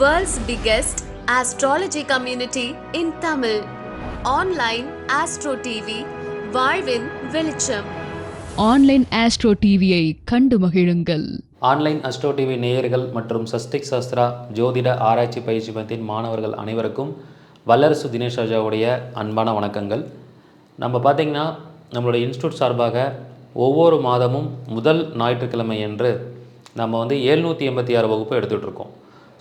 World's biggest astrology community in Tamil. Online Astro TV, வாழ்வின் வெளிச்சம். Online astro டிவியை கண்டு மகிழுங்கள். ஆன்லைன் அஸ்ட்ரோ டிவி நேயர்கள் மற்றும் சஸ்திக் சாஸ்திரா ஜோதிட ஆராய்ச்சி பயிற்சி மையத்தின் மாணவர்கள் அனைவருக்கும் வல்லரசு தினேஷ் ராஜாவுடைய அன்பான வணக்கங்கள். நம்ம பார்த்திங்கன்னா நம்மளுடைய இன்ஸ்டியூட் சார்பாக ஒவ்வொரு மாதமும் முதல் ஞாயிற்றுக்கிழமை என்று நம்ம வந்து எழுநூற்றி எண்பத்தி ஆறு வகுப்பு எடுத்துகிட்டு இருக்கோம்.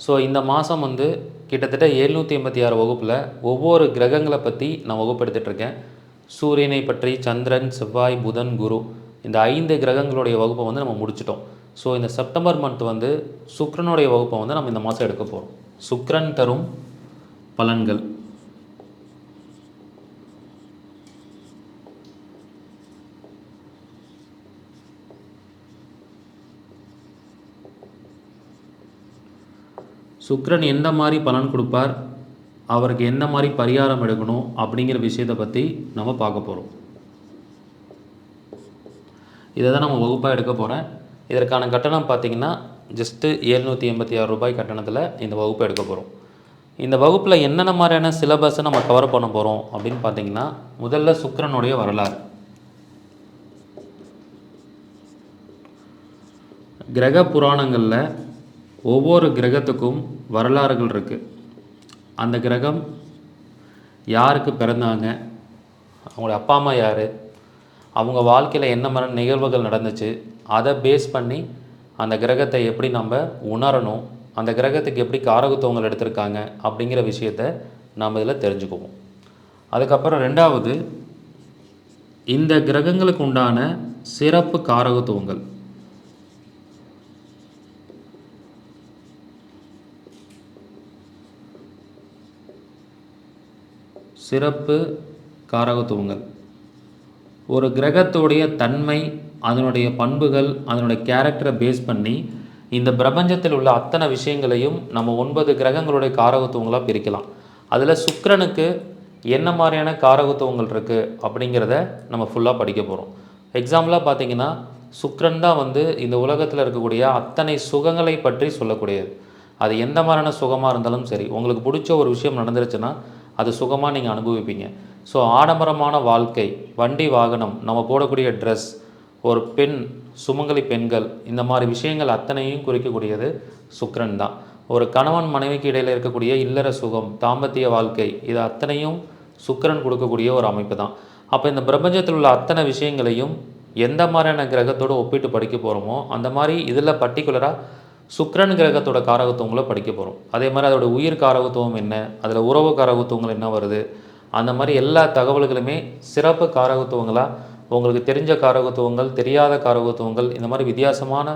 ஸோ இந்த மாதம் வந்து கிட்டத்தட்ட எழுநூற்றி எண்பத்தி ஆறு வகுப்பில் ஒவ்வொரு கிரகங்களை பற்றி நான் வகுப்பு இருக்கேன். சூரியனை பற்றி சந்திரன் செவ்வாய் புதன் குரு இந்த ஐந்து கிரகங்களுடைய வகுப்பை வந்து நம்ம முடிச்சிட்டோம். ஸோ இந்த செப்டம்பர் மந்த் வந்து சுக்ரனுடைய வகுப்பை வந்து நம்ம இந்த மாதம் எடுக்க போகிறோம் சுக்ரன் தரும் பலன்கள். சுக்ரன் எந்த மாதிரி பலன் கொடுப்பார்? அவருக்கு எந்த மாதிரி பரிகாரம் எடுக்கணும்? அப்படிங்கிற விஷயத்தை பற்றி நம்ம பார்க்க போகிறோம் இதை தான் நம்ம வகுப்பாக எடுக்க போகிறேன் இதற்கான கட்டணம் பார்த்தீங்கன்னா ஜஸ்ட்டு எழுநூற்றி எண்பத்தி ஆறு ரூபாய் கட்டணத்தில் இந்த வகுப்பை எடுக்க போகிறோம் இந்த வகுப்பில் என்னென்ன மாதிரியான சிலபஸை நம்ம கவர் பண்ண போகிறோம் அப்படின்னு பார்த்தீங்கன்னா முதல்ல சுக்கிரனுடைய வரலாறு. கிரக புராணங்களில் ஒவ்வொரு கிரகத்துக்கும் வரலாறுகள் இருக்குது அந்த கிரகம் யாருக்கு பிறந்தாங்க? அவங்களுடைய அப்பா அம்மா யார்? அவங்க வாழ்க்கையில் என்ன மாதிரி நிகழ்வுகள் நடந்துச்சு? அதை பேஸ் பண்ணி அந்த கிரகத்தை எப்படி நம்ம உணரணும்? அந்த கிரகத்துக்கு எப்படி காரகத்துவங்கள் எடுத்திருக்காங்க? அப்படிங்கிற விஷயத்த நாம் இதில் தெரிஞ்சுக்குவோம். அதுக்கப்புறம் ரெண்டாவது இந்த கிரகங்களுக்கு உண்டான சிறப்பு காரகத்துவங்கள். சிறப்பு காரகத்துவங்கள். ஒரு கிரகத்துடைய தன்மை அதனுடைய பண்புகள் அதனுடைய கேரக்டரை பேஸ் பண்ணி இந்த பிரபஞ்சத்தில் உள்ள அத்தனை விஷயங்களையும் நம்ம ஒன்பது கிரகங்களுடைய காரகத்துவங்களாக பிரிக்கலாம். அதில் சுக்கரனுக்கு என்ன மாதிரியான காரகத்துவங்கள் இருக்குது அப்படிங்கிறத நம்ம ஃபுல்லாக படிக்க போகிறோம் எக்ஸாம்பிளாக பார்த்தீங்கன்னா சுக்கரன் தான் வந்து இந்த உலகத்தில் இருக்கக்கூடிய அத்தனை சுகங்களை பற்றி சொல்லக்கூடியது. அது எந்த மாதிரியான சுகமாக இருந்தாலும் சரி உங்களுக்கு பிடிச்ச ஒரு விஷயம் நடந்துருச்சுன்னா அது சுகமாக நீங்கள் அனுபவிப்பீங்க. ஸோ ஆடம்பரமான வாழ்க்கை வண்டி வாகனம் நம்ம போடக்கூடிய ட்ரெஸ் ஒரு பெண் சுமங்கலி பெண்கள் இந்த மாதிரி விஷயங்கள் அத்தனையும் குறிக்கக்கூடியது சுக்கரன் தான். ஒரு கணவன் மனைவிக்கு இடையில் இருக்கக்கூடிய இல்லற சுகம் தாம்பத்திய வாழ்க்கை இது அத்தனையும் சுக்கரன் கொடுக்கக்கூடிய ஒரு அமைப்பு தான். அப்போ இந்த பிரபஞ்சத்தில் உள்ள அத்தனை விஷயங்களையும் எந்த மாதிரியான கிரகத்தோடு ஒப்பிட்டு படிக்க போகிறோமோ அந்த மாதிரி இதில் பர்டிகுலராக சுக்ரன் கிரகத்தோட காரகத்துவங்களை படிக்க போகிறோம் அதே மாதிரி அதோட உயிர் காரகத்துவம் என்ன அதில் உறவு காரகத்துவங்கள் என்ன வருது அந்த மாதிரி எல்லா தகவல்களுமே சிறப்பு காரகத்துவங்களாக உங்களுக்கு தெரிஞ்ச காரகத்துவங்கள் தெரியாத காரகத்துவங்கள் இந்த மாதிரி வித்தியாசமான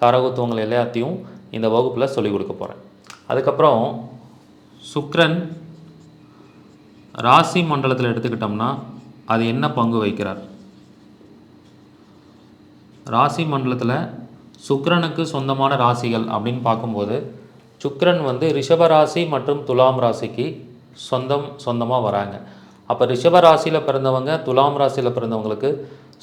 காரகத்துவங்கள் எல்லாத்தையும் இந்த வகுப்பில் சொல்லிக் கொடுக்க போகிறேன் அதுக்கப்புறம் சுக்ரன் ராசி மண்டலத்தில் எடுத்துக்கிட்டோம்னா அது என்ன பங்கு வகிக்கிறார்? ராசி மண்டலத்தில் சுக்ரனுக்கு சொந்தமான ராசிகள் அப்படின்னு பார்க்கும்போது சுக்ரன் வந்து ரிஷப ராசி மற்றும் துலாம் ராசிக்கு சொந்தம் சொந்தமாக வராங்க. அப்போ ரிஷப ராசியில் பிறந்தவங்க துலாம் ராசியில் பிறந்தவங்களுக்கு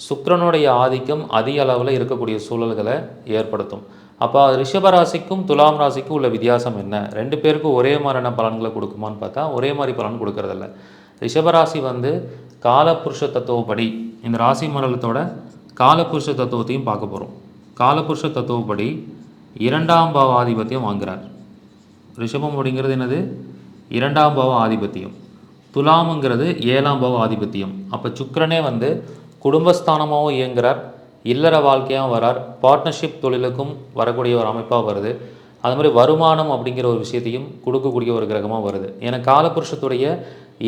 சுக்ரனுடைய ஆதிக்கம் அதிக அளவில் இருக்கக்கூடிய சூழல்களை ஏற்படுத்தும். அப்போ ரிஷப ராசிக்கும் துலாம் ராசிக்கும் உள்ள வித்தியாசம் என்ன? ரெண்டு பேருக்கும் ஒரே மாதிரியான பலன்களை கொடுக்குமான்னு பார்த்தா ஒரே மாதிரி பலன் கொடுக்கறதில்ல. ரிஷபராசி வந்து காலபுருஷ தத்துவப்படி இந்த ராசி மண்டலத்தோட காலபுருஷ தத்துவத்தையும் பார்க்க போகிறோம் காலபுருஷ தத்துவப்படி இரண்டாம் பாவ ஆதிபத்தியம் வாங்குறார். ரிஷபம் அப்படிங்கிறது என்னது? இரண்டாம் பாவ ஆதிபத்தியம் துலாமுங்கிறது ஏழாம் பாவ ஆதிபத்தியம் அப்போ சுக்கரனே வந்து குடும்பஸ்தானமாகவும் இயங்குகிறார் இல்லற வாழ்க்கையாகவும் வரார் பார்ட்னர்ஷிப் தொழிலுக்கும் வரக்கூடிய ஒரு அமைப்பாக வருது. அது மாதிரி வருமானம் அப்படிங்கிற ஒரு விஷயத்தையும் கொடுக்கக்கூடிய ஒரு கிரகமாக வருது. ஏன்னா காலபுருஷத்துடைய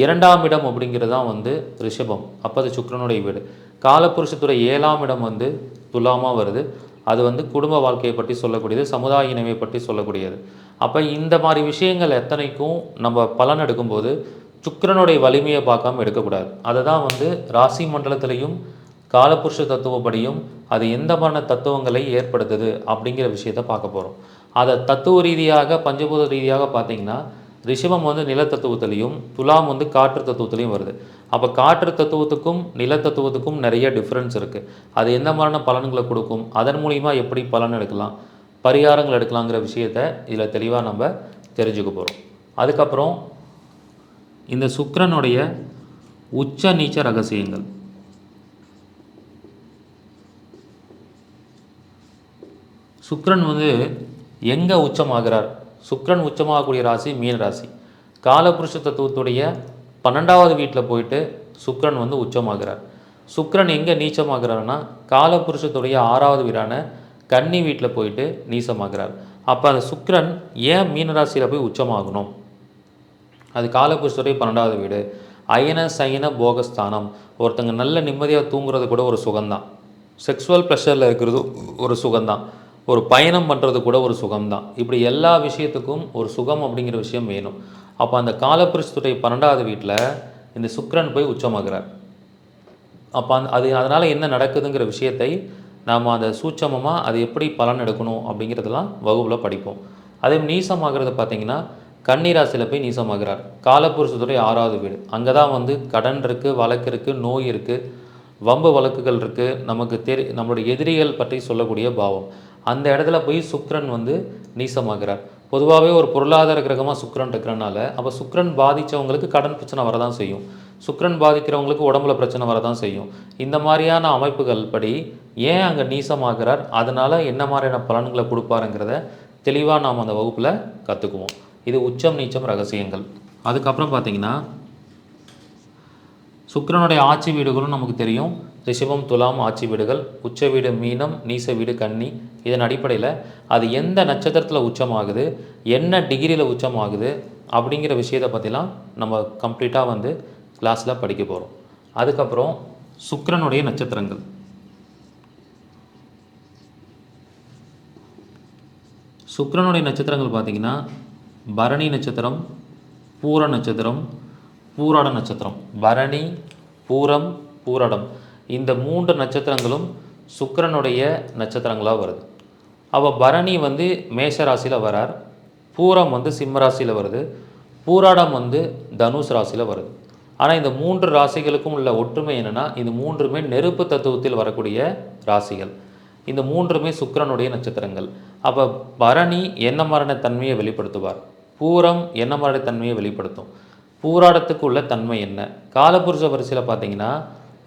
இரண்டாம் இடம் அப்படிங்கிறது தான் வந்து ரிஷபம். அப்போ அது சுக்கரனுடைய வீடு. காலபுருஷத்துடைய ஏழாம் இடம் வந்து துலாமாக வருது. அது வந்து குடும்ப வாழ்க்கையை பற்றி சொல்லக்கூடியது சமுதாய இணைவை பற்றி சொல்லக்கூடியது. அப்போ இந்த மாதிரி விஷயங்கள் எத்தனைக்கும் நம்ம பலன் எடுக்கும்போது சுக்கரனுடைய வலிமையை பார்க்காம எடுக்கக்கூடாது. அதை தான் வந்து ராசி மண்டலத்திலையும் காலபுருஷ தத்துவப்படியும் அது எந்த மாதிரியான தத்துவங்களை ஏற்படுத்துது அப்படிங்கிற விஷயத்த பார்க்க போகிறோம் அதை தத்துவ ரீதியாக பஞ்சபூத ரீதியாக பார்த்தீங்கன்னா ரிஷபம் வந்து நில தத்துவத்திலையும் துலாம் வந்து காற்று தத்துவத்திலையும் வருது. அப்போ காற்று தத்துவத்துக்கும் நில தத்துவத்துக்கும் நிறைய டிஃப்ரென்ஸ் இருக்குது அது எந்த மாதிரியான பலன்களை கொடுக்கும்? அதன் மூலிமா எப்படி பலன் எடுக்கலாம்? பரிகாரங்கள் எடுக்கலாங்கிற விஷயத்த இதில் தெளிவாக நம்ம தெரிஞ்சுக்க போகிறோம் அதுக்கப்புறம் இந்த சுக்கரனுடைய உச்ச நீச்ச ரகசியங்கள். சுக்ரன் வந்து எங்கே உச்சமாகிறார்? சுக்ரன் உச்சமாகக்கூடிய ராசி மீன ராசி. காலபுருஷ தத்துவத்துடைய பன்னெண்டாவது வீட்டில் போயிட்டு சுக்ரன் வந்து உச்சமாகிறார். சுக்ரன் எங்கே நீச்சமாகிறார்னா காலபுருஷத்துடைய ஆறாவது வீடான கன்னி வீட்டில் போயிட்டு நீசமாகிறார். அப்போ அந்த சுக்ரன் ஏன் மீனராசியில் போய் உச்சமாகணும்? அது காலபுருஷத்துடைய பன்னெண்டாவது வீடு. அயன சயன போகஸ்தானம். ஒருத்தங்க நல்ல நிம்மதியாக தூங்குறது கூட ஒரு சுகம்தான். செக்ஸுவல் ப்ரெஷரில் இருக்கிறது ஒரு சுகம்தான். ஒரு பயணம் பண்ணுறது கூட ஒரு சுகம்தான். இப்படி எல்லா விஷயத்துக்கும் ஒரு சுகம் அப்படிங்கிற விஷயம் வேணும். அப்போ அந்த காலபுருஷத்துடைய பன்னெண்டாவது வீட்டில் இந்த சுக்கரன் போய் உச்சமாகிறார். அப்போ அந்த அது அதனால் என்ன நடக்குதுங்கிற விஷயத்தை நாம் அதை சூட்சமமாக அது எப்படி பலன் எடுக்கணும் அப்படிங்கிறதெல்லாம் வகுப்பில் படிப்போம். அதே நீசமாகிறது பார்த்தீங்கன்னா கன்னிராசியில் போய் நீசமாகிறார். காலப்புருஷத்துடைய ஆறாவது வீடு. அங்கே தான் வந்து கடன் இருக்குது வழக்கு இருக்குது நோய் இருக்குது வம்பு வழக்குகள் இருக்குது நமக்கு தெரி நம்மளுடைய எதிரிகள் பற்றி சொல்லக்கூடிய பாவம். அந்த இடத்துல போய் சுக்ரன் வந்து நீசமாகிறார். பொதுவாகவே ஒரு பொருளாதார கிரகமாக சுக்ரன் இருக்கிறனால அப்போ சுக்ரன் பாதித்தவங்களுக்கு கடன் பிரச்சனை வரதான் செய்யும். சுக்ரன் பாதிக்கிறவங்களுக்கு உடம்புல பிரச்சனை வரதான் செய்யும். இந்த மாதிரியான அமைப்புகள் படி ஏன் அங்கே நீசமாகிறார்? அதனால் என்ன மாதிரியான பலன்களை கொடுப்பாருங்கிறத தெளிவாக நாம் அந்த வகுப்பில் கற்றுக்குவோம் இது உச்சம் நீச்சம் ரகசியங்கள். அதுக்கப்புறம் பார்த்தீங்கன்னா சுக்கரனுடைய ஆட்சி வீடுகளும் நமக்கு தெரியும். ரிஷபம் துலாம் ஆட்சி வீடுகள் உச்ச வீடு மீனம் நீச வீடு கன்னி. இதன் அடிப்படையில் அது எந்த நட்சத்திரத்தில் உச்சமாகுது என்ன டிகிரியில் உச்சமாகுது அப்படிங்கிற விஷயத்தை பற்றிலாம் நம்ம கம்ப்ளீட்டாக வந்து கிளாஸில் படிக்க போகிறோம் அதுக்கப்புறம் சுக்கரனுடைய நட்சத்திரங்கள். சுக்கரனுடைய நட்சத்திரங்கள் பார்த்தீங்கன்னா பரணி நட்சத்திரம் பூர நட்சத்திரம் பூராட நட்சத்திரம். பரணி பூரம் பூரடம். இந்த மூன்று நட்சத்திரங்களும் சுக்கரனுடைய நட்சத்திரங்களாக வருது. அப்போ பரணி வந்து மேஷ ராசியில் வரார். பூரம் வந்து சிம்ம ராசியில் வருது. பூராடம் வந்து தனுஷ் ராசியில் வருது. ஆனால் இந்த மூன்று ராசிகளுக்கும் உள்ள ஒற்றுமை என்னென்னா இந்த மூன்றுமே நெருப்பு தத்துவத்தில் வரக்கூடிய ராசிகள். இந்த மூன்றுமே சுக்கரனுடைய நட்சத்திரங்கள். அப்போ பரணி என்ன மரண தன்மையை வெளிப்படுத்துவார்? பூரம் என்ன மரண தன்மையை வெளிப்படுத்தும்? பூராடத்துக்கு உள்ள தன்மை என்ன? காலபுருஷ வரிசையில் பார்த்தீங்கன்னா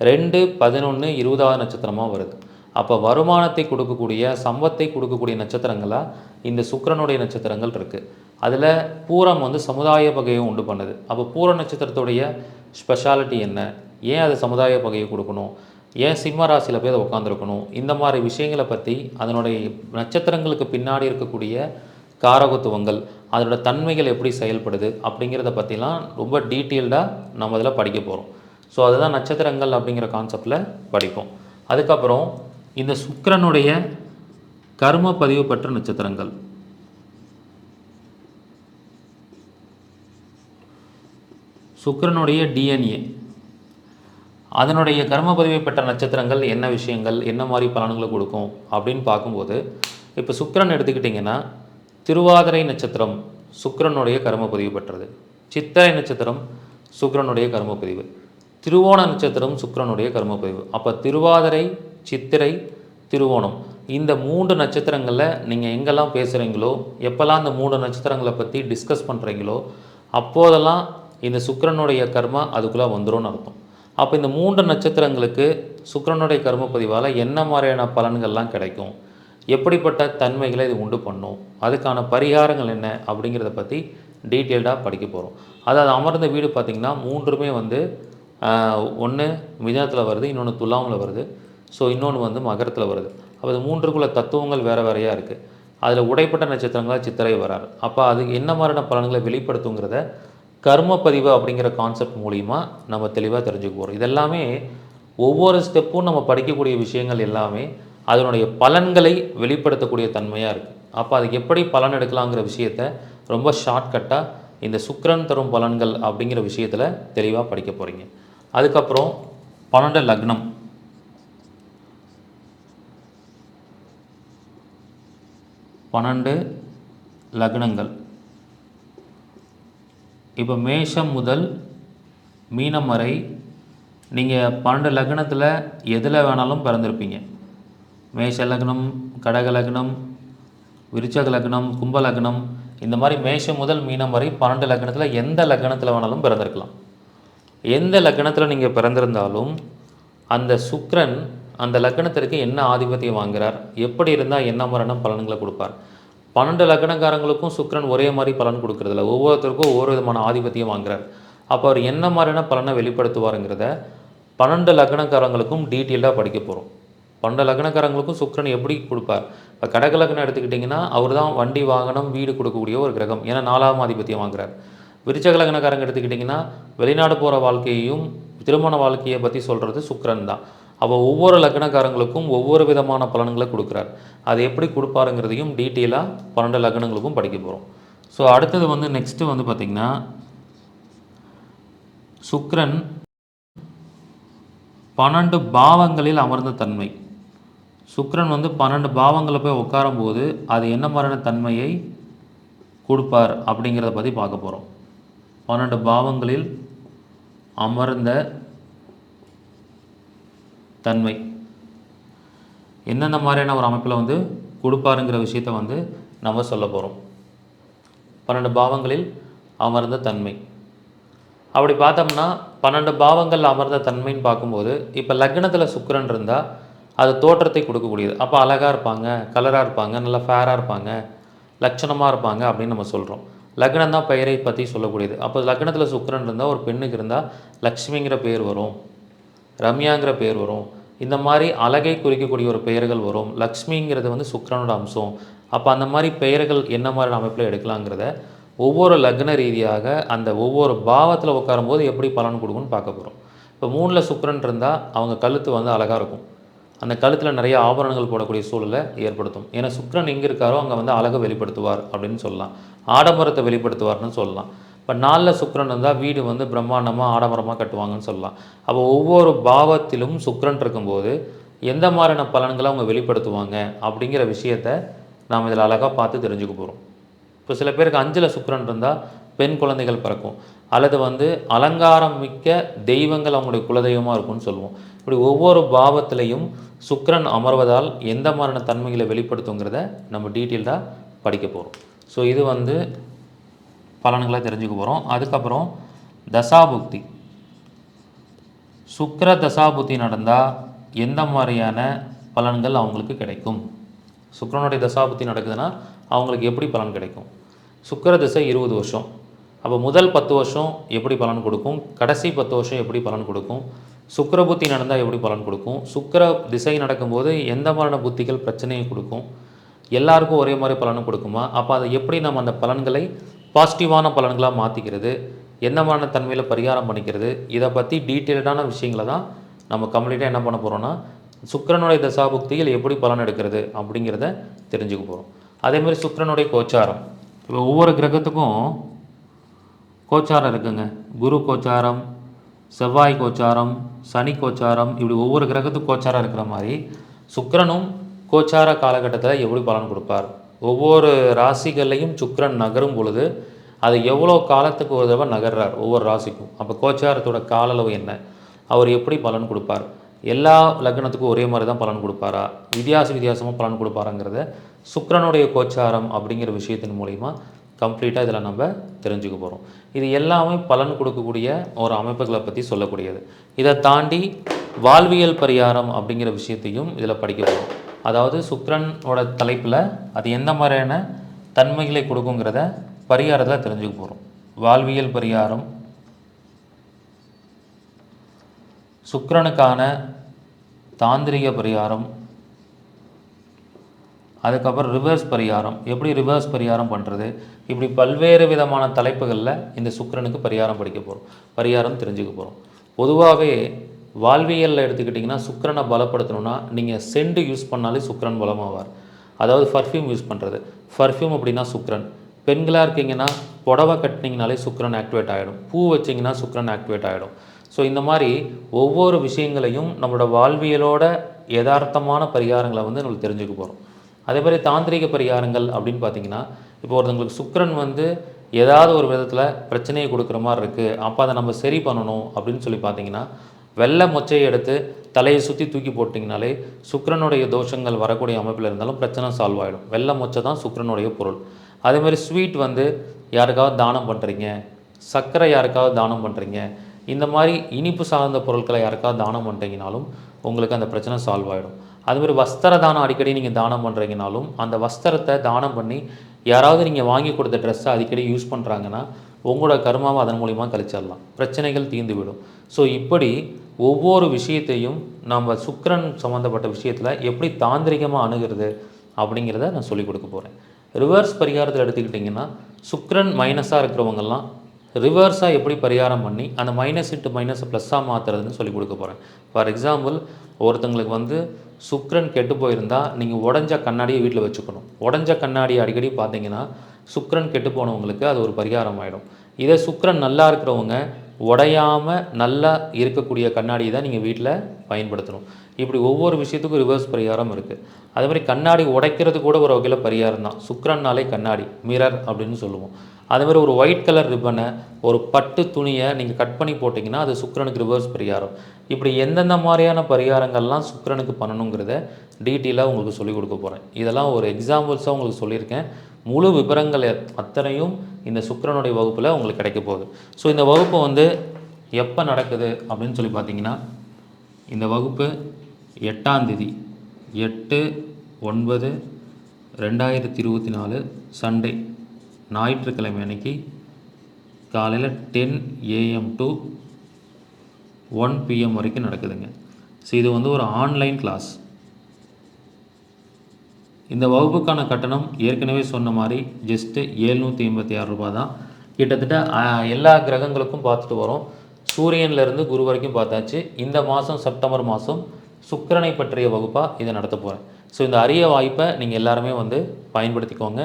ரெண்டு பதினொன்று இருபதாவது நட்சத்திரமாக வருது. அப்போ வருமானத்தை கொடுக்கக்கூடிய சம்பத்தை கொடுக்கக்கூடிய நட்சத்திரங்களாக இந்த சுக்கிரனுடைய நட்சத்திரங்கள் இருக்குது அதில் பூரம் வந்து சமுதாய பகையை உண்டு பண்ணுது. அப்போ பூர நட்சத்திரத்துடைய ஸ்பெஷாலிட்டி என்ன? ஏன் அது சமுதாய பகையை கொடுக்கணும்? ஏன் சிம்ம ராசியில் போய் அதை உட்காந்துருக்கணும் இந்த மாதிரி விஷயங்களை பற்றி அதனுடைய நட்சத்திரங்களுக்கு பின்னாடி இருக்கக்கூடிய காரகத்துவங்கள் அதனோட தன்மைகள் எப்படி செயல்படுது அப்படிங்கிறத பற்றிலாம் ரொம்ப டீட்டெயில்டாக நம்ம இதில் படிக்க போகிறோம் ஸோ அதுதான் நட்சத்திரங்கள் அப்படிங்கிற கான்செப்டில் படிப்போம். அதுக்கப்புறம் இந்த சுக்கரனுடைய கர்ம பதிவு பெற்ற நட்சத்திரங்கள். சுக்கரனுடைய டிஎன்ஏ அதனுடைய கர்ம பதிவை பெற்ற நட்சத்திரங்கள் என்ன விஷயங்கள் என்ன மாதிரி பலன்களை கொடுக்கும் அப்படின்னு பார்க்கும்போது இப்போ சுக்கரன் எடுத்துக்கிட்டிங்கன்னா திருவாதிரை நட்சத்திரம் சுக்கிரனுடைய கர்ம பதிவு பெற்றது. சித்திரை நட்சத்திரம் சுக்கரனுடைய கர்ம பதிவு திருவோண நட்சத்திரம் சுக்கிரனுடைய கர்ம பதிவு அப்போ திருவாதிரை சித்திரை திருவோணம். இந்த மூன்று நட்சத்திரங்களில் நீங்கள் எங்கெல்லாம் பேசுகிறீங்களோ எப்போல்லாம் இந்த மூன்று நட்சத்திரங்களை பற்றி டிஸ்கஸ் பண்ணுறீங்களோ அப்போதெல்லாம் இந்த சுக்கிரனுடைய கர்மா அதுக்குள்ளே வந்துடும் அர்த்தம். அப்போ இந்த மூன்று நட்சத்திரங்களுக்கு சுக்கிரனுடைய கர்ம பதிவால் என்ன மாதிரியான பலன்கள்லாம் கிடைக்கும்? எப்படிப்பட்ட தன்மைகளை இது உண்டு பண்ணும்? அதுக்கான பரிகாரங்கள் என்ன? அப்படிங்கிறத பற்றி டீட்டெயில்டாக படிக்க போகிறோம் அதாவது அமர்ந்த வீடு பார்த்திங்கன்னா மூன்றுமே வந்து ஒன்று மிதனத்தில் வருது இன்னொன்று துலாமில் வருது. ஸோ இன்னொன்று வந்து மகரத்தில் வருது. அப்போ அது மூன்றுக்குள்ள தத்துவங்கள் வேறு வேறையாக இருக்குது அதில் உடைப்பட்ட நட்சத்திரங்களாக சித்திரை வராரு. அப்போ அது என்ன மாதிரியான பலன்களை வெளிப்படுத்துங்கிறத கர்ம பதிவு அப்படிங்கிற கான்செப்ட் மூலிமா நம்ம தெளிவாக தெரிஞ்சுக்க போகிறோம் இதெல்லாமே ஒவ்வொரு ஸ்டெப்பும் நம்ம படிக்கக்கூடிய விஷயங்கள் எல்லாமே அதனுடைய பலன்களை வெளிப்படுத்தக்கூடிய தன்மையாக இருக்குது அப்போ அதுக்கு எப்படி பலன் எடுக்கலாங்கிற விஷயத்த ரொம்ப ஷார்ட்கட்டாக இந்த சுக்கரன் தரும் பலன்கள் அப்படிங்கிற விஷயத்தில் தெளிவாக படிக்க போகிறீங்க அதுக்கப்புறம் பன்னெண்டு லக்னம். பன்னெண்டு லக்னங்கள். இப்போ மேஷம் முதல் மீனம் வரை நீங்கள் பன்னெண்டு லக்னத்தில் எதில் வேணாலும் பிறந்திருப்பீங்க. மேஷ லக்னம் கடக லக்னம் விருச்சக லக்னம் கும்ப லக்னம் இந்த மாதிரி மேஷம் முதல் மீனம் வரை பன்னெண்டு லக்னத்தில் எந்த லக்னத்தில் வேணாலும் பிறந்திருக்கலாம். எந்த லக்னத்தில் நீங்கள் பிறந்திருந்தாலும் அந்த சுக்ரன் அந்த லக்னத்திற்கு என்ன ஆதிபத்தியம் வாங்குகிறார் எப்படி இருந்தால் என்ன மாதிரியான பலன்களை கொடுப்பார்? பன்னெண்டு லக்னக்காரங்களுக்கும் சுக்ரன் ஒரே மாதிரி பலன் கொடுக்கறதில்ல. ஒவ்வொருத்தருக்கும் ஒவ்வொரு விதமான ஆதிபத்தியம் வாங்குறார். அப்போ அவர் என்ன மாதிரியான பலனை வெளிப்படுத்துவாருங்கிறத பன்னெண்டு லக்னக்காரங்களுக்கும் டீட்டெயிலாக படிக்க போகிறோம் பன்னெண்டு லக்னக்காரங்களுக்கும் சுக்கரன் எப்படி கொடுப்பார்? இப்போ கடக லக்னம் எடுத்துக்கிட்டிங்கன்னா அவர் தான் வண்டி வாகனம் வீடு கொடுக்கக்கூடிய ஒரு கிரகம். ஏன்னா நாலாம் ஆதிபத்தியம் வாங்குறார். விருச்சக லக்னக்காரங்க எடுத்துக்கிட்டிங்கன்னா வெளிநாடு போகிற வாழ்க்கையையும் திருமண வாழ்க்கையை பற்றி சொல்கிறது சுக்கரன் தான். அப்போ ஒவ்வொரு லக்னக்காரங்களுக்கும் ஒவ்வொரு விதமான பலன்களை கொடுக்குறார். அது எப்படி கொடுப்பாருங்கிறதையும் டீட்டெயிலாக பன்னெண்டு லக்னங்களுக்கும் படிக்க போகிறோம் ஸோ அடுத்தது வந்து நெக்ஸ்ட்டு வந்து பார்த்திங்கன்னா சுக்ரன் பன்னெண்டு பாவங்களில் அமர்ந்த தன்மை. சுக்கரன் வந்து பன்னெண்டு பாவங்களை போய் உட்காரும்போது அது என்ன மாதிரியான தன்மையை கொடுப்பார் அப்படிங்கிறத பற்றி பார்க்க போகிறோம் பன்னெண்டு பாவங்களில் அமர்ந்த தன்மை. என்னென்ன மாதிரியான ஒரு அமைப்பில் வந்து கொடுப்பாருங்கிற விஷயத்தை வந்து நம்ம சொல்ல போகிறோம் பன்னெண்டு பாவங்களில் அமர்ந்த தன்மை. அப்படி பார்த்தோம்னா பன்னெண்டு பாவங்கள் அமர்ந்த தன்மைன்னு பார்க்கும்போது இப்போ லக்னத்தில் சுக்கரன் இருந்தால் அது தோற்றத்தை கொடுக்கக்கூடியது. அப்போ அழகாக இருப்பாங்க கலராக இருப்பாங்க நல்லா ஃபேராக இருப்பாங்க லட்சணமாக இருப்பாங்க அப்படின்னு நம்ம சொல்கிறோம் லக்னம் தான் பெயரை பற்றி சொல்லக்கூடியது. அப்போ லக்னத்தில் சுக்கரன் இருந்தால் ஒரு பெண்ணுக்கு இருந்தால் லக்ஷ்மிங்கிற பேர் வரும் ரம்யாங்கிற பேர் வரும். இந்த மாதிரி அழகை குறிக்கக்கூடிய ஒரு பெயர்கள் வரும். லக்ஷ்மிங்கிறது வந்து சுக்கரனோட அம்சம். அப்போ அந்த மாதிரி பெயர்கள் என்ன மாதிரி அமைப்பில் எடுக்கலாங்கிறத ஒவ்வொரு லக்ன ரீதியாக அந்த ஒவ்வொரு பாவத்தில் உட்காரும்போது எப்படி பலன் கொடுக்கும்னு பார்க்க போகிறோம் இப்போ மூணில் சுக்கரன் இருந்தால் அவங்க கழுத்து வந்து அழகாக இருக்கும். அந்த கழுத்தில் நிறைய ஆபரணங்கள் போடக்கூடிய சூழலை ஏற்படுத்தும். ஏன்னா சுக்கரன் எங்கே இருக்காரோ அங்கே வந்து அழகை வெளிப்படுத்துவார் அப்படின்னு சொல்லலாம். ஆடம்பரத்தை வெளிப்படுத்துவார்னு சொல்லலாம். இப்போ நாளில் சுக்கரன் இருந்தால் வீடு வந்து பிரம்மாண்டமாக ஆடம்பரமாக கட்டுவாங்கன்னு சொல்லலாம். அப்போ ஒவ்வொரு பாவத்திலும் சுக்கரன் இருக்கும்போது எந்த மாதிரியான பலன்களை அவங்க வெளிப்படுத்துவாங்க அப்படிங்கிற விஷயத்த நாம் இதில் அழகாக பார்த்து தெரிஞ்சுக்க போகிறோம் இப்போ சில பேருக்கு அஞ்சில் சுக்கரன் இருந்தால் பெண் குழந்தைகள் பிறக்கும். அல்லது வந்து அலங்காரம் மிக்க தெய்வங்கள் அவங்களுடைய குலதெய்வமாக இருக்கும்னு சொல்லுவோம். இப்படி ஒவ்வொரு பாவத்திலையும் சுக்கரன் அமர்வதால் எந்த மாதிரியான தன்மைகளை வெளிப்படுத்துங்கிறத நம்ம டீட்டெயில்டாக படிக்க போகிறோம் ஸோ இது வந்து பலன்களாக தெரிஞ்சுக்க போகிறோம் அதுக்கப்புறம் தசாபுக்தி. சுக்கர தசாபுக்தி நடந்தால் எந்த மாதிரியான பலன்கள் அவங்களுக்கு கிடைக்கும்? சுக்கரனுடைய தசாபுத்தி நடக்குதுன்னா அவங்களுக்கு எப்படி பலன் கிடைக்கும்? சுக்கர திசை இருபது வருஷம். அப்போ முதல் பத்து வருஷம் எப்படி பலன் கொடுக்கும்? கடைசி பத்து வருஷம் எப்படி பலன் கொடுக்கும்? சுக்கர புத்தி நடந்தால் எப்படி பலன் கொடுக்கும்? சுக்கர திசை நடக்கும்போது எந்த மாதிரியான புத்திகள் பிரச்சனையை கொடுக்கும்? எல்லாருக்கும் ஒரே மாதிரி பலனும் கொடுக்குமா? அப்போ அதை எப்படி நம்ம அந்த பலன்களை பாசிட்டிவான பலன்களாக மாற்றிக்கிறது என்ன மாதிரியான தன்மையில் பரிகாரம் பண்ணிக்கிறது? இதை பற்றி டீட்டெயில்டான விஷயங்களை தான் நம்ம கம்ப்ளீட்டாக என்ன பண்ண போகிறோம்னா சுக்கரனுடைய தசாபுக்தியில் எப்படி பலன் எடுக்கிறது அப்படிங்கிறத தெரிஞ்சுக்க போகிறோம் அதே மாதிரி கோச்சாரம். இப்போ ஒவ்வொரு கிரகத்துக்கும் கோச்சாரம் இருக்குங்க. குரு கோச்சாரம் செவ்வாய் கோச்சாரம் சனி கோச்சாரம் இப்படி ஒவ்வொரு கிரகத்துக்கும் கோச்சாரம் இருக்கிற மாதிரி சுக்கரனும் கோச்சார காலகட்டத்தில் எப்படி பலன் கொடுப்பார்? ஒவ்வொரு ராசிகள்லையும் சுக்கரன் நகரும் பொழுது அது எவ்வளோ காலத்துக்கு ஒரு தடவை நகர்றார் ஒவ்வொரு ராசிக்கும்? அப்போ கோச்சாரத்தோட கால அளவு என்ன? அவர் எப்படி பலன் கொடுப்பார்? எல்லா லக்னத்துக்கும் ஒரே மாதிரி தான் பலன் கொடுப்பாரா? வித்தியாச வித்தியாசமாக பலன் கொடுப்பாராங்கிறத சுக்கிரனுடைய கோச்சாரம் அப்படிங்கிற விஷயத்தின் மூலிமா கம்ப்ளீட்டாக இதில் நம்ம தெரிஞ்சுக்க போகிறோம் இது எல்லாமே பலன் கொடுக்கக்கூடிய ஒரு அமைப்புகளை பற்றி சொல்லக்கூடியது. இதை தாண்டி வாழ்வியல் பரிகாரம் அப்படிங்கிற விஷயத்தையும் இதில் படிக்க போகிறோம் அதாவது சுக்ரனோட தலைப்பில் அது எந்த மாதிரியான தன்மைகளை கொடுக்குங்கிறத பரிகாரத்தில் தெரிஞ்சுக்க போகிறோம் வாழ்வியல் பரிகாரம். சுக்ரனுக்கான தாந்திரிக பரிகாரம். அதுக்கப்புறம் ரிவர்ஸ் பரிகாரம். எப்படி ரிவர்ஸ் பரிகாரம் பண்ணுறது இப்படி பல்வேறு விதமான தலைப்புகளில் இந்த சுக்கரனுக்கு பரிகாரம் படிக்க போகிறோம் பரிகாரம் தெரிஞ்சுக்க போகிறோம் பொதுவாகவே வாழ்வியலில் எடுத்துக்கிட்டிங்கன்னா சுக்கரனை பலப்படுத்தணும்னா நீங்கள் செண்டு யூஸ் பண்ணாலே சுக்கரன் பலமாவார். அதாவது பர்ஃப்யூம் யூஸ் பண்ணுறது பர்ஃப்யூம் அப்படின்னா சுக்கரன். பெண்களாக இருக்கீங்கன்னா புடவை கட்டினீங்கனாலே சுக்கரன் ஆக்டிவேட் ஆகிடும் பூ வச்சிங்கன்னா சுக்கரன் ஆக்டிவேட் ஆகிடும் ஸோ இந்த மாதிரி ஒவ்வொரு விஷயங்களையும் நம்மளோட வாழ்வியலோட யதார்த்தமான பரிகாரங்களை வந்து நம்ம தெரிஞ்சுக்க போகிறோம் அதே மாதிரி தாந்திரிக பரிகாரங்கள் அப்படின்னு பார்த்தீங்கன்னா இப்போ ஒருத்தவங்களுக்கு சுக்கிரன் வந்து ஏதாவது ஒரு விதத்தில் பிரச்சனையை கொடுக்குற மாதிரி இருக்குது அப்போ அதை நம்ம சரி பண்ணணும் அப்படின்னு சொல்லி பார்த்தீங்கன்னா வெள்ளை மொச்சையை எடுத்து தலையை சுற்றி தூக்கி போட்டிங்கனாலே சுக்கிரனுடைய தோஷங்கள் வரக்கூடிய அமைப்பில் இருந்தாலும் பிரச்சனை சால்வ் ஆகிடும் வெள்ளை மொச்சை தான் சுக்கிரனுடைய பொருள். அதே மாதிரி ஸ்வீட் வந்து யாருக்காவது தானம் பண்ணுறீங்க சர்க்கரை யாருக்காவது தானம் பண்ணுறீங்க இந்த மாதிரி இனிப்பு சார்ந்த பொருட்களை யாருக்காவது தானம் பண்ணுறீங்கனாலும் உங்களுக்கு அந்த பிரச்சனை சால்வ் ஆகிடும் அது மாதிரி வஸ்திர தானம் அடிக்கடி நீங்கள் தானம் பண்ணுறீங்கனாலும் அந்த வஸ்திரத்தை தானம் பண்ணி யாராவது நீங்கள் வாங்கி கொடுத்த ட்ரெஸ்ஸை அடிக்கடி யூஸ் பண்ணுறாங்கன்னா உங்களோட கர்மாவை அதன் மூலிமா கழிச்சிடலாம். பிரச்சனைகள் தீர்ந்துவிடும். ஸோ இப்படி ஒவ்வொரு விஷயத்தையும் நம்ம சுக்கிரன் சம்மந்தப்பட்ட விஷயத்தில் எப்படி தாந்திரிகமாக அணுகிறது அப்படிங்கிறத நான் சொல்லிக் கொடுக்க போகிறேன் ரிவர்ஸ் பரிகாரத்தில் எடுத்துக்கிட்டிங்கன்னா சுக்ரன் மைனஸாக இருக்கிறவங்கெல்லாம் ரிவர்ஸாக எப்படி பரிகாரம் பண்ணி அந்த மைனஸ் இன்ட்டு மைனஸை ப்ளஸ்ஸாக மாற்றுறதுன்னு சொல்லி கொடுக்க போகிறேன் ஃபார் எக்ஸாம்பிள் ஒருத்தங்களுக்கு வந்து சுக்ரன் கெட்டு போயிருந்தால் நீங்கள் உடஞ்ச கண்ணாடியை வீட்டில் வச்சுக்கணும். உடஞ்ச கண்ணாடியை அடிக்கடி பார்த்தீங்கன்னா சுக்ரன் கெட்டு போனவங்களுக்கு அது ஒரு பரிகாரம் ஆகிடும் இதே சுக்கரன் நல்லா இருக்கிறவங்க உடையாமல் நல்லா இருக்கக்கூடிய கண்ணாடியை தான் நீங்கள் வீட்டில் பயன்படுத்தணும். இப்படி ஒவ்வொரு விஷயத்துக்கும் ரிவர்ஸ் பரிகாரம் இருக்குது அதே மாதிரி கண்ணாடி உடைக்கிறது கூட ஒரு வகையில் பரிகாரம் தான். சுக்கரன்னாலே கண்ணாடி மிரர் அப்படின்னு சொல்லுவோம். அதேமாதிரி ஒரு ஒயிட் கலர் ரிப்பனை ஒரு பட்டு துணியை நீங்கள் கட் பண்ணி போட்டிங்கன்னா அது சுக்கரனுக்கு ரிவர்ஸ் பரிகாரம். இப்படி எந்தெந்த மாதிரியான பரிகாரங்கள்லாம் சுக்கரனுக்கு பண்ணணுங்கிறத டீட்டெயிலாக உங்களுக்கு சொல்லிக் கொடுக்க போகிறேன் இதெல்லாம் ஒரு எக்ஸாம்பிள்ஸாக உங்களுக்கு சொல்லியிருக்கேன். முழு விவரங்கள் அத்தனையும் இந்த சுக்கரனுடைய வகுப்பில் உங்களுக்கு கிடைக்க போகுது. ஸோ இந்த வகுப்பு வந்து எப்போ நடக்குது அப்படின்னு சொல்லி பார்த்தீங்கன்னா இந்த வகுப்பு எட்டாந்தேதி எட்டு ஒன்பது ரெண்டாயிரத்தி இருபத்தி நாலு சண்டே ஞாயிற்றுக்கிழமை அன்னைக்கு காலையில் ten AM to one PM வரைக்கும் நடக்குதுங்க. ஸோ இது வந்து ஒரு ஆன்லைன் கிளாஸ் இந்த வகுப்புக்கான கட்டணம் ஏற்கனவே சொன்ன மாதிரி ஜஸ்ட்டு ஏழ்நூற்றி எண்பத்தி ஆறு ரூபாய் தான் கிட்டத்தட்ட எல்லா கிரகங்களுக்கும் பார்த்துட்டு வரோம். சூரியன்லேருந்து குரு வரைக்கும் பார்த்தாச்சு. இந்த மாதம் செப்டம்பர் மாதம் சுக்கிரனை பற்றிய வகுப்பாக இதை நடத்த போகிறேன் ஸோ இந்த அரிய வாய்ப்பை நீங்கள் எல்லாருமே வந்து பயன்படுத்திக்கோங்க.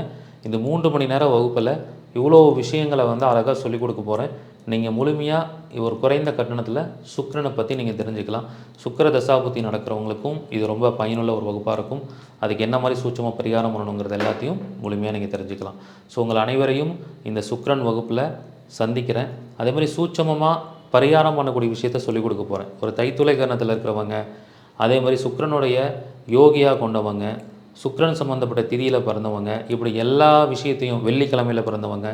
இந்த மூன்று மணி நேர வகுப்பில் இவ்வளோ விஷயங்களை வந்து அழகாக சொல்லிக் கொடுக்க போகிறேன் நீங்கள் முழுமையாக ஒரு குறைந்த கட்டணத்தில் சுக்கரனை பற்றி நீங்கள் தெரிஞ்சுக்கலாம். சுக்கர தசாபுத்தி நடக்கிறவங்களுக்கும் இது ரொம்ப பயனுள்ள ஒரு வகுப்பாக இருக்கும். அதுக்கு என்ன மாதிரி சூட்சமாக பரிகாரம் பண்ணணுங்கிறது எல்லாத்தையும் முழுமையாக நீங்கள் தெரிஞ்சுக்கலாம். ஸோ உங்கள் அனைவரையும் இந்த சுக்கரன் வகுப்பில் சந்திக்கிறேன். அதே மாதிரி சூட்சமமாக பரிகாரம் பண்ணக்கூடிய விஷயத்த சொல்லிக் கொடுக்க போகிறேன் ஒரு தைத்துளை கரணத்தில் இருக்கிறவங்க அதே மாதிரி சுக்கரனுடைய யோகியாக கொண்டவங்க சுக்கரன் சம்மந்தப்பட்ட திதியில் பிறந்தவங்க இப்படி எல்லா விஷயத்தையும் வெள்ளிக்கிழமையில் பிறந்தவங்க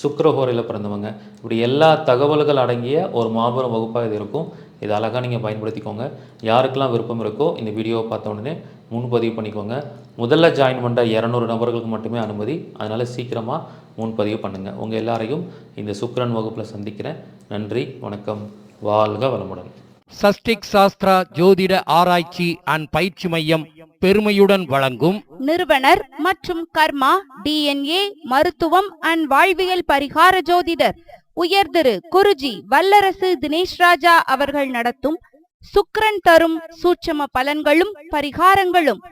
சுக்கரஹோரையில் பிறந்தவங்க. இப்படி எல்லா தகவல்கள் அடங்கிய ஒரு மாபெரும் வகுப்பாக இது இருக்கும். இது அழகாக நீங்கள் பயன்படுத்திக்கோங்க. யாருக்கெல்லாம் விருப்பம் இருக்கோ இந்த வீடியோவை பார்த்த உடனே முன்பதிவு பண்ணிக்கோங்க. முதல்ல ஜாயின் பண்ணுற இரநூறு நபர்களுக்கு மட்டுமே அனுமதி. அதனால் சீக்கிரமாக முன்பதிவு பண்ணுங்கள் உங்கள் எல்லாரையும் இந்த சுக்கரன் வகுப்பில் சந்திக்கிறேன். நன்றி வணக்கம். வாழ்க வளமுடன். சஷ்டிக் சாஸ்திரா ஜோதிட ஆராய்ச்சி அண்ட் பயிற்சி மையம் பெருமையுடன் வழங்கும் நிறுவனர் மற்றும் கர்மா டிஎன்ஏ மருத்துவம் அண்ட் வாழ்வியல் பரிகார ஜோதிடர் உயர் திரு குருஜி வல்லரசு தினேஷ் ராஜா அவர்கள் நடத்தும் சுக்கிரன் தரும் சூட்சம பலன்களும் பரிகாரங்களும்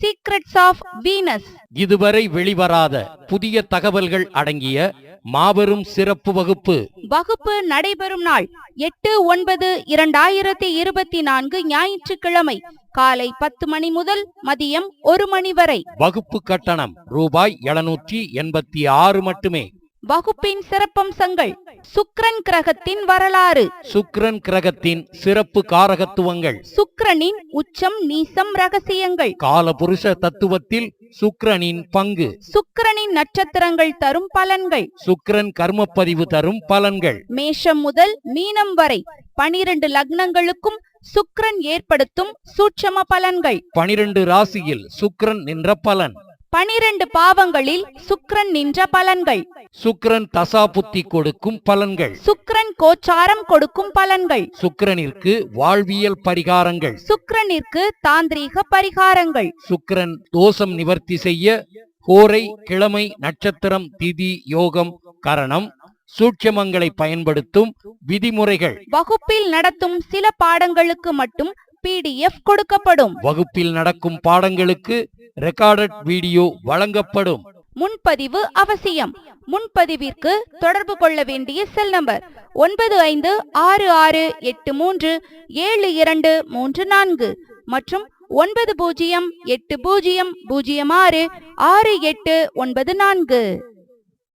சீக்ரெட்ஸ் ஆஃப் வீனஸ் இதுவரை வெளிவராத புதிய தகவல்கள் அடங்கிய மாபெரும் சிறப்பு வகுப்பு. வகுப்பு நடைபெறும் நாள் எட்டு ஒன்பது இரண்டாயிரத்தி இருபத்தி நான்கு ஞாயிற்றுக்கிழமை காலை பத்து மணி முதல் மதியம் ஒரு மணி வரை. வகுப்பு கட்டணம் ரூபாய் எழுநூற்றி எண்பத்தி ஆறு மட்டுமே. வகுப்பின் சிறப்பம்சங்கள் சுக்கிரன் கிரகத்தின் வரலாறு. சுக்கிரன் கிரகத்தின் சிறப்பு காரகத்துவங்கள். சுக்கிரனின் உச்சம் நீசம் ரகசியங்கள். காலபுருஷ தத்துவத்தில் சுக்கிரனின் பங்கு. சுக்கிரனின் நட்சத்திரங்கள் தரும் பலன்கள். சுக்கிரன் கர்மப்பதிவு தரும் பலன்கள். மேஷம் முதல் மீனம் வரை பனிரெண்டு லக்னங்களுக்கும் சுக்கிரன் ஏற்படுத்தும் சூட்சம பலன்கள். பனிரெண்டு ராசியில் சுக்கிரன் நின்ற பலன். பனிரெண்டு பாவங்களில் சுக்கிரன் நின்ற பலன்கள். சுக்கிரன் தசாபுத்தி கொடுக்கும் பலன்கள். சுக்கிரன் கோச்சாரம் கொடுக்கும் பலன்கள். சுக்கிரனிற்கு வாழ்வியல் பரிகாரங்கள். சுக்கிரனிற்கு தாந்திரீக பரிகாரங்கள். சுக்கிரன் தோஷம் நிவர்த்தி செய்ய ஹோரை கிழமை நட்சத்திரம் திதி யோகம் கரணம் சூட்சமங்களை பயன்படுத்தும் விதிமுறைகள். வகுப்பில் நடத்தும் சில பாடங்களுக்கு மட்டும் பிடிஎஃப் கொடுக்கப்படும். வகுப்பில் நடக்கும் பாடங்களுக்கு ரெக்கார்டட் வீடியோ வழங்கப்படும். முன்பதிவு அவசியம். முன்பதிவிற்கு தொடர்பு கொள்ள வேண்டிய செல் நம்பர் ஒன்பது ஐந்து ஆறு ஆறு எட்டு மூன்று ஏழு இரண்டு மூன்று நான்கு மற்றும் ஒன்பது பூஜ்ஜியம் எட்டு பூஜ்ஜியம் பூஜ்ஜியம் ஆறு ஆறு எட்டு ஒன்பது நான்கு.